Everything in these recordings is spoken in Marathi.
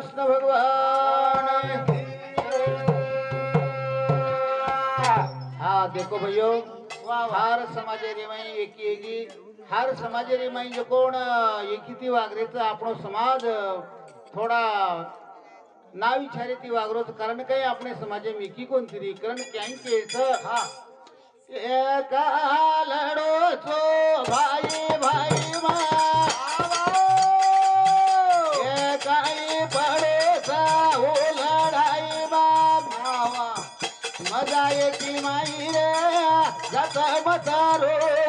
कृष्ण भगवान. हा देखो भाइयों हार समाजे रे माई एकी एकी. हार समाजे रे माई जो कोण एकीती वागरेचा आपण समाज थोडा ना विचारे ती वागरो कारण काही आपण समाज एकी कोणतरी कारण कॅन केच हा. एका लढो भाई भाई কারণ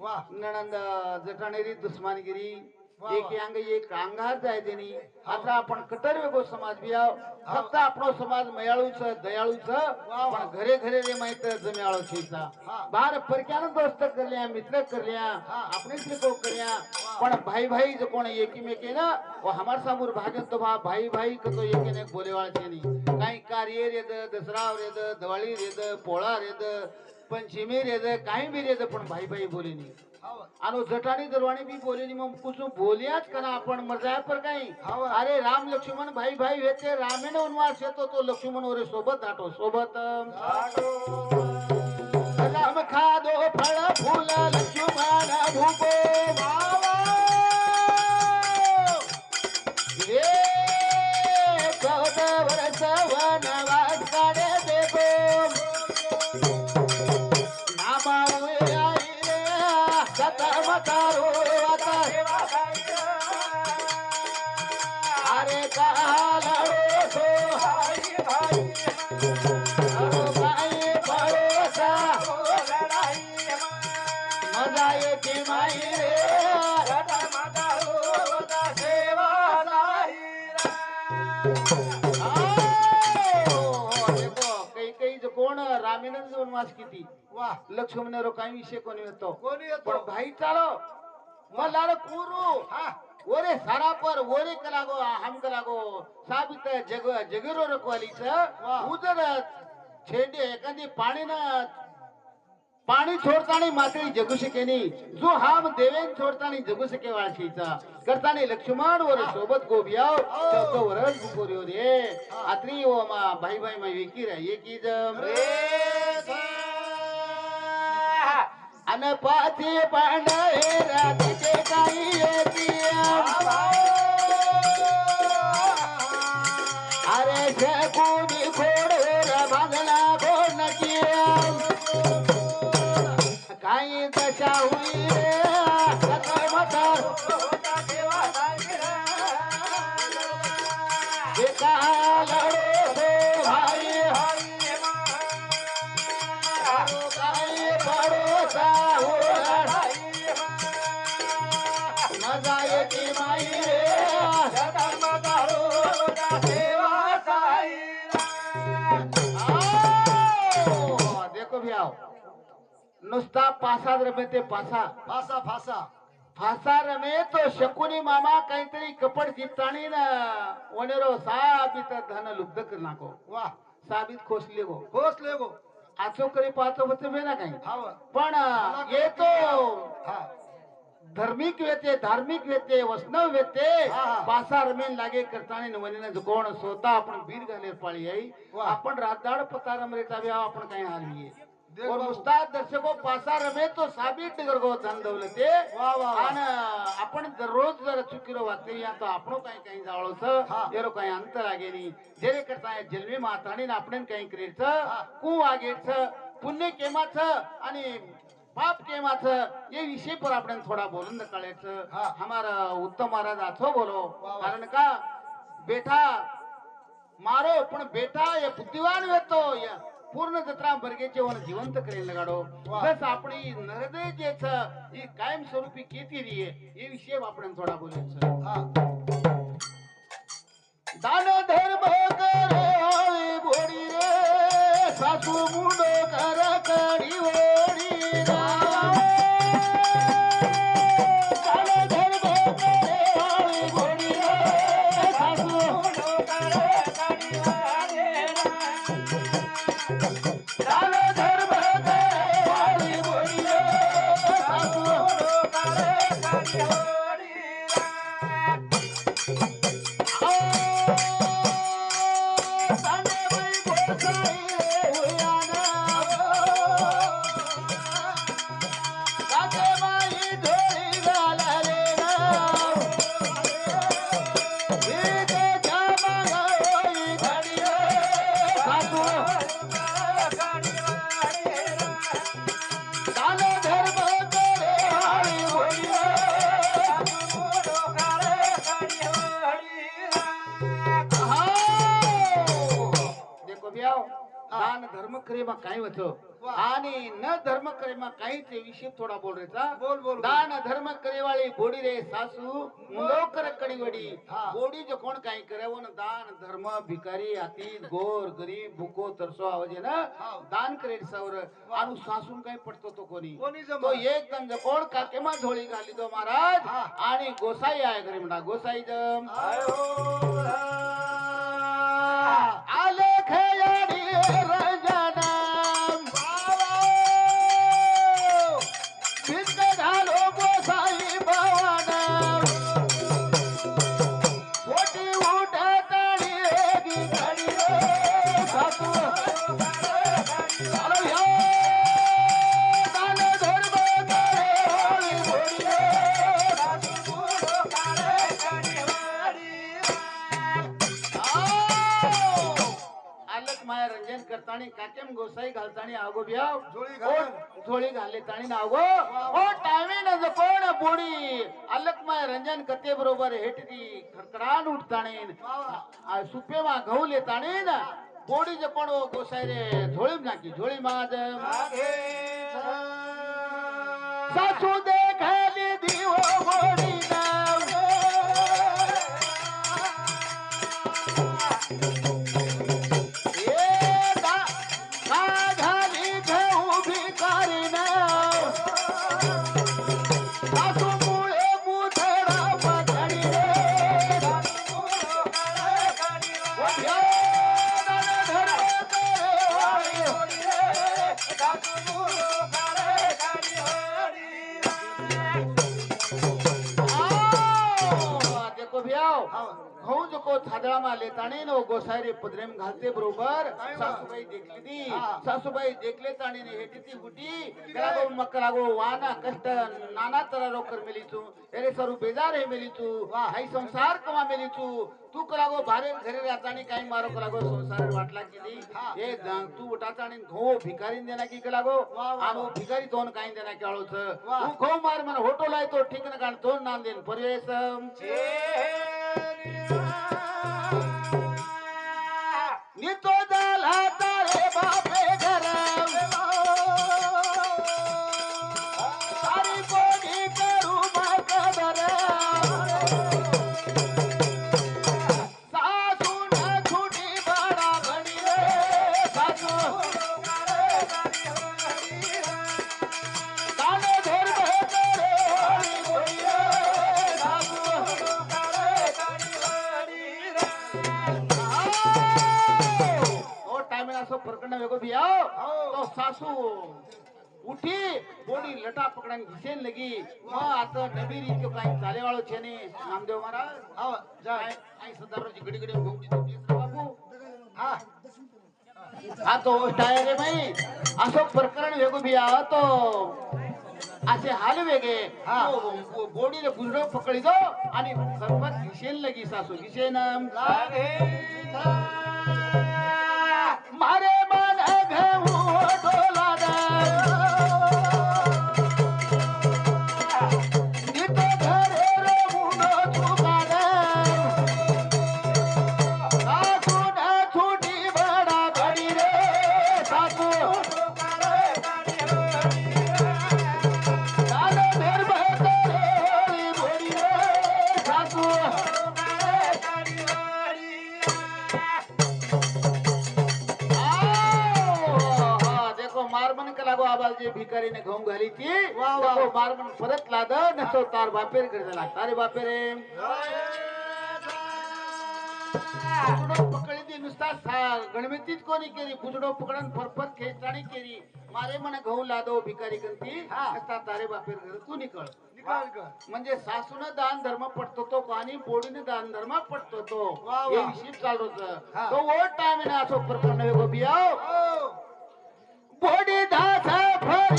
वा. नणंद जटाणेरी दुश्मानगिरी एक अंग एक अंगार जाय देनी आता आपण कटर वेगो समाज बिया फक्त आपणो समाज मयाळूच दयाळूच पण घरे घरे रे माहीत जमियाळो छेचा बार परक्यान दोस्त करल्या मित्र करल्या आपण लिखो करल्या पण भाई भाई जो कोण एकीमेके ना व हमार समोर भागत तो भा भाई भाई कतो एकेने बोलेवाळ नी काही कार्य रे द दसरा रे द दिवाळी रे द पोळा रे द पण रे रेज काही बी रेज पण भाई भाई बोलेनी. आणि जटाणी दरवाणी बी बोलेनी मग कुसू बोलियाच कना आपण मजा पर काही. अरे राम लक्ष्मण भाई भाई येते रामेन वनवास येतो तो लक्ष्मण वरे सोबत आटो सोबत. खादो फळ फुल लक्ष्मण भूपो. रामेनंद दोन मास किती? वा. लक्ष्मण रो काही विषय कोणी येतो? कोणी येतो? भाई चालो. मला कुरू. हा. ओरे सरापर ओरे कलागो हम कलागो. साबित जग जगिरो रखवालीच. उजरत छेडे एखादी पाणी नच पाणी छोडतानी माते जगू शकेनी जो हाम देवेन छोडतानी जगू शके वाशीचा करतानी लक्ष्मण वर सोबत गोबियाव. रे. आत्री ओ मा भाई भाई मा विकी रे. की जम रे. अन पाची पांडे रात अरे शेकू चाहूँ नुसता पासा रमे ते पासा. फासा फासा फासा रमे तो शकुनी मामा काहीतरी कपड जिताणी ना. वनेरो साबित धन लुब्ध कर नाको वा साबित खोसले गो खोसले गो आचो करी पाहतो होते मे ना काही. पण येतो धार्मिक व्यते धार्मिक व्यते वैष्णव वेते पासा रमेन लागे करताना वनिना कोण स्वतः आपण बीर घाले पाळी आई. आपण रातदाड पतारम रेतावे आपण काही हलवीये और उस्ताद दर्शको पासा रमे तो साबित गरगो चांदवलते आणि आपण दररोज जर चुकीरो वागते या तो आपण काही काही जाळोस येरो काही अंतर आगे आगेनी जेरे करता जन्मी माताणी ना आपण काही क्रेडच कु आगेच पुण्य केमाच आणि पाप केमाच ये विषय पर आपण थोडा बोलून काढायच हमारा उत्तम महाराज आथो बोलो। कारण का बेटा मारो पण बेटा या बुद्धिवान वेतो या पूर्ण जत्रा बर्गेचे वन जिवंत करेल लगाडो. बस आपणी नरदय जे छ ही कायम स्वरूपी केती रिये ये विषय आपण थोडा बोलायचं हा. दान धर्म करेमा काही होतो आणि न धर्म करेमा काही ते विषय थोडा बोल रे चा. बोल, बोल. दान धर्म करेवाळी बोडी रे सासू मुंडोकर कડીवडी हा. बोडी जो कोण काही करावं ना दान धर्म भिकारी अतीत गोर गरीब भुको तरसो आवाजे ना. दान करे सावर. आणि सासून काही पडतो तो कोणी? तो एक दंज कोण काकेमा झोळी घाली तो महाराज. आणि गोसाई आहे घरी म्हणा गोसाई जम. आले. काकेम गोसाई घालताणी आगो बियाव झोळी घाल. झोळी घाले ताणी ना आगो. ओ टाइमे न जो कोण बोडी. आलक माया रंजन कते बरोबर हेटती खडखडान उठताणी सुपे मा गहू लेताणी ना. बोडी जो कोण ओ गोसाई रे. झोळी नाकी झोळी माज. सासू देखाली दिवो बोडी देखो जो को थादळामा लेताणे नो गोसायरे पदरेम घालते बरोबर? सासूबाई देखली हा. सासूबाई देखले ताणे हेटी ती गुटी गलागो मकरागो वाना कष्ट. नाना तरह रोकर मिली तू एरे सरू बेजार हे मिली तू वा. हाई संसार कमा मिली तू तू करागो भारे घरे राहतानी काही मारो करागो संसार वाटला की हा. ए द- तू उठातानी घो भिकारी देना की करागो आनो भिकारी तोन काही देना की आळोच. वा. तू घो मार मन होटो लाय तो ठीक न काढ तोन नांदेन. परवेसम. नितो घिसेन लगी। मग आता नवी रीत काही चालेवाळो छे ने नामदेव महाराज हा जा. आई सदारोची घडी घडी घुमडी तुमची. बापू. हा. हा तो टायर रे बाई. असं प्रकरण वेगो बिया तो. असे हाल वेगे. हा. बोडीले गुजडो पकडी दो आणि सरपत घिसेन लगी सासू. घिसेन मारे मन घेऊ भिकारीने घाऊन घाली ती वा, वा. देखो मारमन परत लाद नसतो तार बापेरकडे लाग तारे बापे रे पुजडो पकडी ती नुसता सा- गणमितीच कोणी केली? पुजडो पकडून फरफर खेचाणी केली. मारे म्हणे गहू लादो भिकारी हा. नुसता तारे बापेर घर. तू निकळ. म्हणजे सासून दान धर्म पटतो तो आणि बोडीने दान धर्म पटतो तो. हे. हिशीब चालू. तो वो टाइम ना असो प्रकरण बोडी Oh,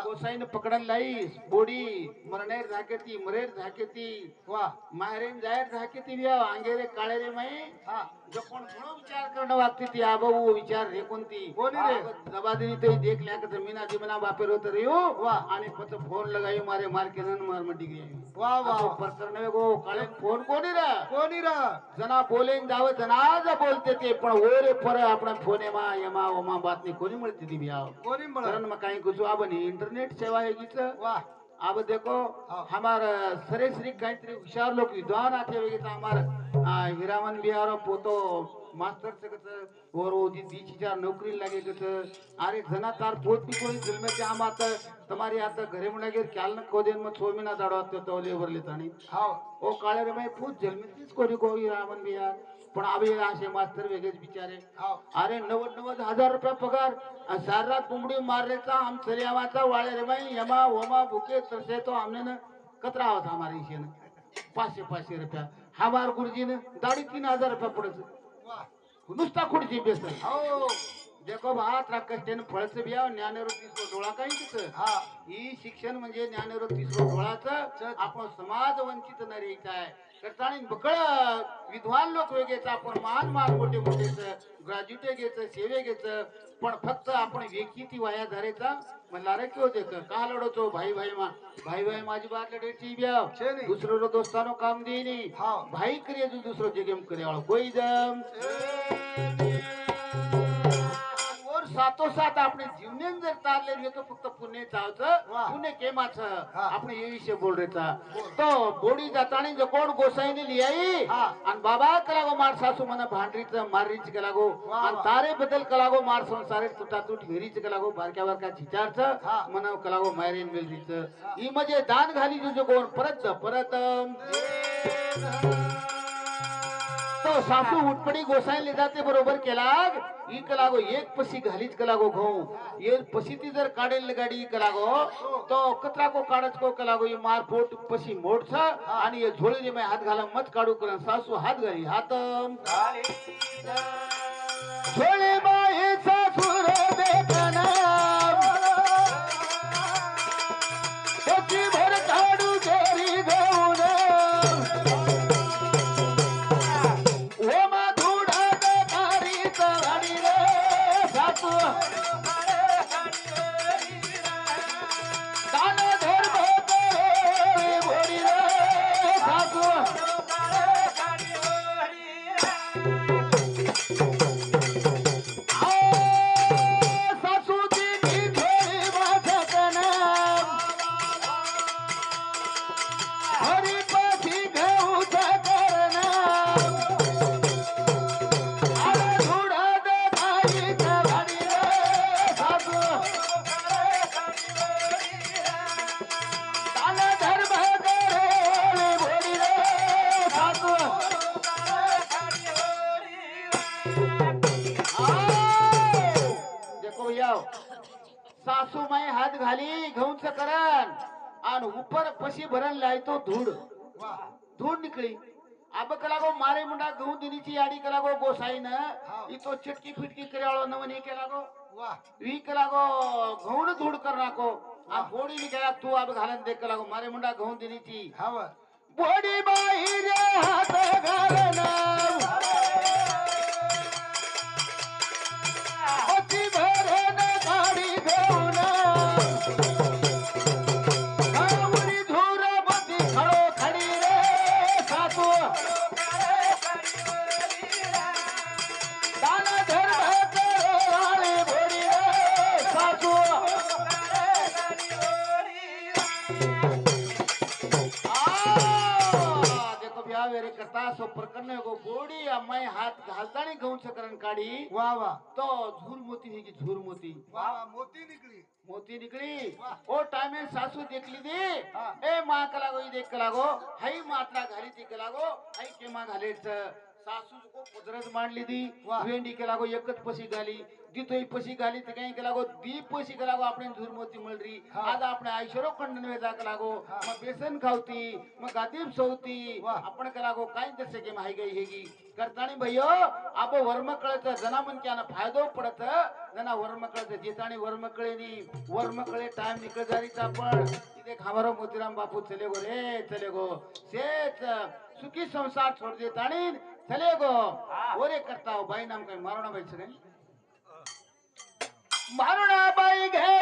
ओ पकडन लाईस. बोडी मरनेर झाकेती मरेर झाकेती. वा माहेरेन जाहीर झाकेती बिया अंगेरे काळे रे माई. हा. कोण घणो विचार करणं वागते ती आबाऊ विचार रे कोणती? कोणी रे? जबादरी तो देख लिया का मीना जीवना बापेर होत रे हो. वा. आणि पत फोन लगाई मारे मार के नन मार मटी गई वा वा. प्रकरण वेगो काळे फोन कोणी रे? कोणी रा? जना बोलेन जावं जनाज बोलते ते पण हो रे पर आपण फोन येमा यमा ओमा बात नाही कोणी म्हणते ती बिया कोणी म्हणा कारण मग काही कुछ इंटरनेट सेवा है गीच वा. अब देखो। हमार सरे श्री गायत्री हुशार लोग विद्वान आते हुए तो हमार आ, हिरामन बिहार पोतो मास्टर से कच और वो दी दी चार नौकरी लगे कच अरे जना तार पोत भी कोई दिल में त्या मात तुम्हारी आता घरे म्हणा गेर क्याल न को दिन मग छो महिना दाडो तो तो लेबर लेतानी हा. ओ काळे रे मैं पूत जन्मतीच कोणी को हिरामन बिहार पण आबे असे मास्तर वेगळेच बिचारे. हा. अरे नव्वद नव्वद हजार रुपये पगार. सारी कोंबडी मारण्याचा आम चरियावाचा वाळे रे बाई. यमा होमा भुके तरसे तो हमने न कतरा होता हमारे इशे पाचशे पाचशे रुपया. हमार गुरुजीने दाढी तीन हजार रुपया पडत. नुसता खुर्ची बेसन. हो देखो भात राकष्टेन फळचं बिया ज्ञानेरो तिसरो डोळा काही तिथं? हा. ही शिक्षण म्हणजे ज्ञानेरो तिसरो डोळाचं. आपण समाज वंचित न काय करताणी बकळ विद्वान लोक वेगेचं आपण मान मान मोठे मोठेच ग्रॅज्युएट घ्यायचं सेवे घ्यायचं पण फक्त आपण वेखी ती वाया धरायचा म्हणला रे की होते का लढवतो भाई भाई मा भाई भाई माझी बात लढायची ब्या छे नी. दुसरं रो दोस्तानो काम देईनी हा. भाई करिए जो दूसरो जगेम करे वाळो कोई जम सातोसात आपण जीवने जर चालले तर तो फक्त पुणे चावचं पुणे केमाच. आपण हे विषय बोल रेचा तो बोडी जातानी जो कोण गोसाईने लियाई आणि बाबा कलागो मार सासू म्हणा भांडरीच मारीच कलागो आणि तारे बदल कलागो मार संसारे तुटा तुट हिरीच कलागो बारक्या बारक्या झिचारच म्हणा कलागो मायरेन मिलरीच ही. म्हणजे दान घाली जो कोण परत परत तो सासू उठपडी गोसाईले जाते बरोबर केलाग. ही कलागो एक पशी घालीच कलागो घाऊ. ये पशी ती जर काढेल गाडी कलागो तो कचरा को काढच को कलागो ही मार पोट पशी मोडछ आणि ये झोळीने मै हात घाला मत काढू कर सासू हात घाली. हात झोळे बाई याव सासू माई हात घाली घेऊन करण. आणि उपर पशी भरण लायतो धूड. धूड निकळी. अब कलागो मारे मुंडा गहू दिनीची याडी कलागो गोसाईन. इतो चिटकी फिटकी कराळो नवनी केलागो. वा वी कलागो गहून धूड कर नाको. आ बोडी नि केला तू अब घालन दे कलागो. मारे मुंडा गहू दिनीची. हव. बोडी बाई रे हात घालन प्रकरण गो बोडी अम्माई हात घालतानी गहून सकरण काढी। वा वा। तो झूर मोती है की झूर मोती वा वा मोती निकली। मोती निकली। ओ टाइमे सासू देखली दी। हाँ। ए माँ कलागो ई देख कलागो हई मात्रा घाली ती कलागो हई केमा घालेच। सासू को कुदरत मांडली दी वाह। वेंडी केलागो एकच पशी घाली. दितोय पशी घाली तर काही केलागो दी पशी कलागो. आपण झूर मोती मिळरी। आज आपण ऐश्वरो खंडन वेदा कलागो हाँ। मग बेसन खावती मग गादीप सवती। आपण कलागो काय तसे की माही गई हेगी. करतानी भैयो आप वर्म कळत जना मन क्यानं फायदो पडत. जना वर्म कळत जिताणी वर्म कळेनी वर्म कळे टाइम निकल जारीचा पण. इथे खामारो मोतीराम बापू चले गो रे चले गो सेच सुखी संसार छोड देताणी चले गो ओरे करता हो बाई नाम काय मारोणा बाई सगळे मारुणा बाई घडी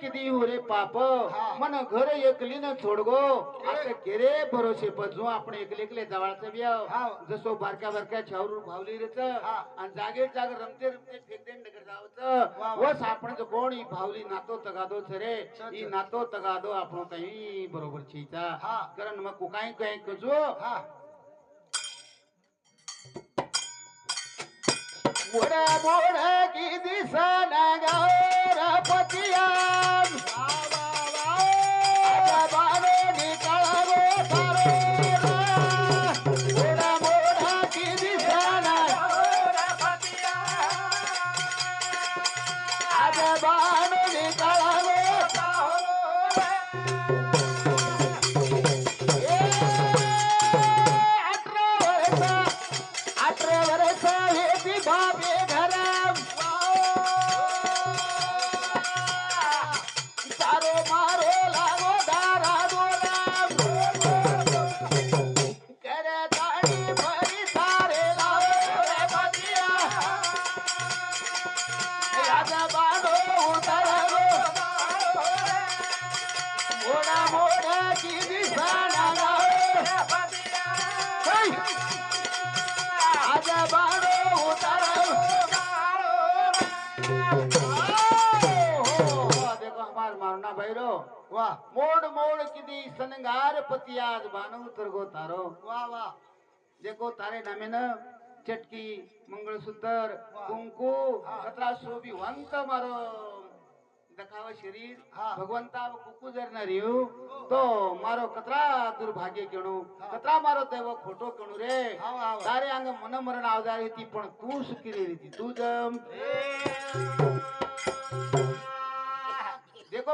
किती हो रे पाप. मन घर एकली न छोडगो आता केरे भरोसे पजू आपण एकले एकले जवळचं बियाव हा. जसो बारक्या बारक्या छावरून भावली रेच हा. आणि जागे जाग रमते रमते फेकते नगर जावचं. वस आपण जो कोण ही भावली नातो तगादो रे सच. ही नातो तगादो आपण काही बरोबर छीचा हा. कारण मग कुकाई काही कजो मोडा मोडा की दिसना गारा पतिया. आता बारो निकाळा गो बाबे पती आज बानव तर गोतारो वा वा. जे गोतारे न चटकी मंगळसूत्र कुंकू कतरा शोभिवंत मारो. दखाव शरीर भगवंता कुकू जर न रिव तो मारो कतरा दुर्भाग्य गणू कतरा मारो देव खोटो गणू रे. तारे अंग मन मरण आवजार ती पण तू सुखी रे ती. तू जम.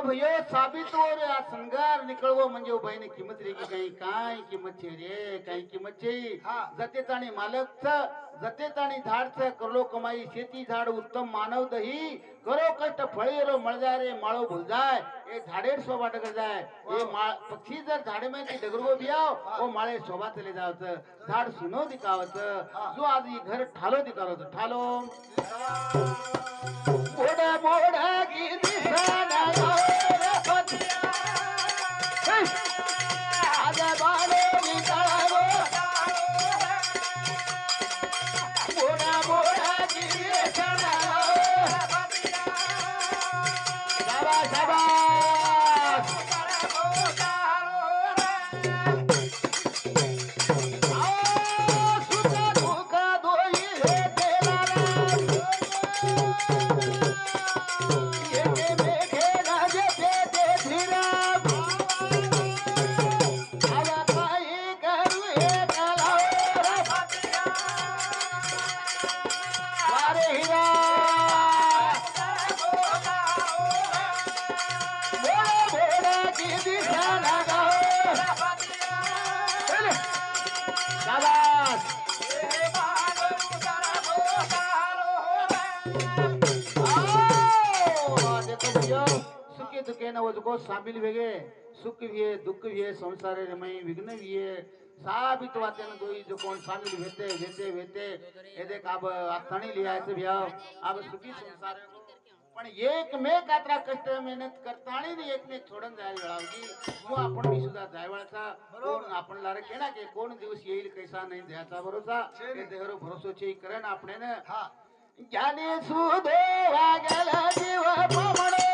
भयो साबित हो रे आज संगार निकळवो म्हणजे हो उभाईने किंमत रे की काही काय किंमत छे रे काही किंमत छे जतेत आणि मालकच जतेत आणि झाडच करलो कमाई शेती झाड उत्तम मानव दही करो कष्ट फळे रो मळजा रे माळो भुलजाय. ए झाडे सोबत जाय ए पक्षी जर झाडे माहिती डगरगो बियाव ओ हो माळे शोभा चले जावच. झाड सुनो दिखावच. जो आज ही घर ठालो दिखावच ठालो. मोडा मोडा सुखे दुखे न वजको शामिल वेगे सुख भी है दुख भी है संसार रे मई विघ्न भी है साबित वाते न दोई जो कोण शामिल वेते वेते वेते ए देख अब आथणी लिया है भैया अब सुखी संसार पण एक मे कात्रा कष्ट मेहनत करताणी ने एक ने छोडून जायला वेळावगी मग आपण मी सुद्धा जायवाळचा कोण आपण लारे केना के कोण दिवस येईल कैसा नाही द्यायचा भरोसा। हे देहरो भरोसो चे करण आपण हा। ಜ್ಞಾನಿಸುವುದೇ ಆಗಲ ಜೀವ ಪಮಣೇ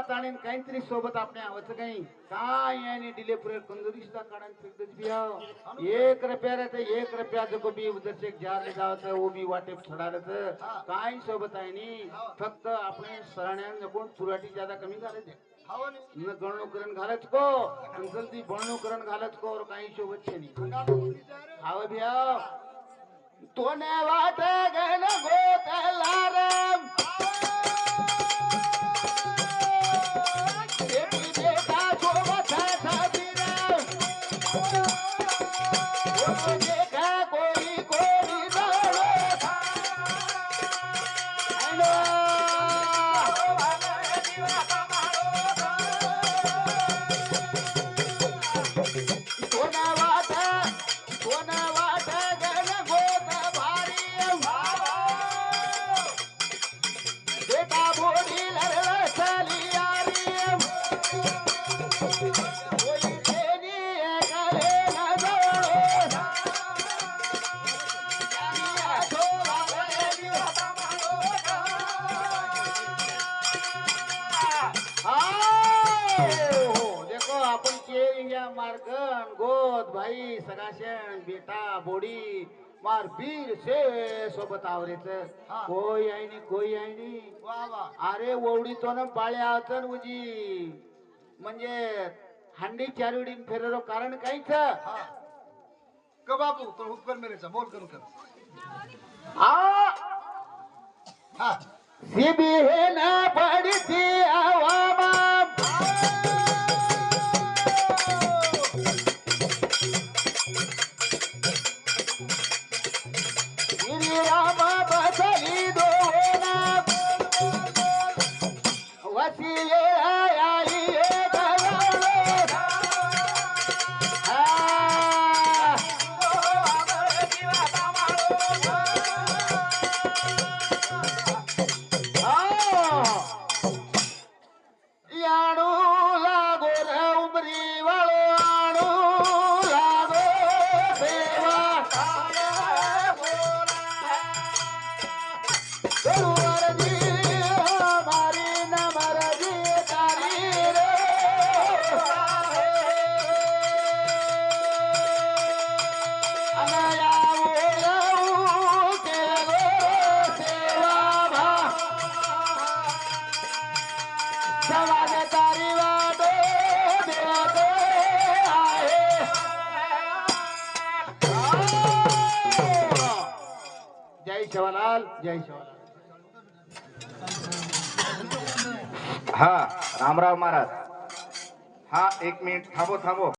कमात आणि काहीतरी सोबत आपणे आवचं काही. काय याने दिले पुरे कंदुरी सुद्धा फिरतच एक रुपया रे एक रुपया जो बी उधर से जार जावत वो वाटे छडारत काय सोबत आहे नी? फक्त आपण सराण्या कोण चुराटी ज्यादा कमी झाले ते. घालत न घालच को आणि जल्दी बळणू करण घालच को और काही सोबत छे नी अंगात हाव बिया. तोने वाटे गण गोतलारम बेटी भाई सगाशेण बेटा बोडी मार बीर से सोबत आवरेच. कोई आहे नी कोई आहे नी. वा वा. अरे ओवडीतो ना पाळ्या अचन उजी. म्हणजे हंडी चारुडीन फेरलो कारण काहीच. क बापू तो हुक्कर मेरेचा बोल करू कर. आ! हा. सिबी हे ना पडती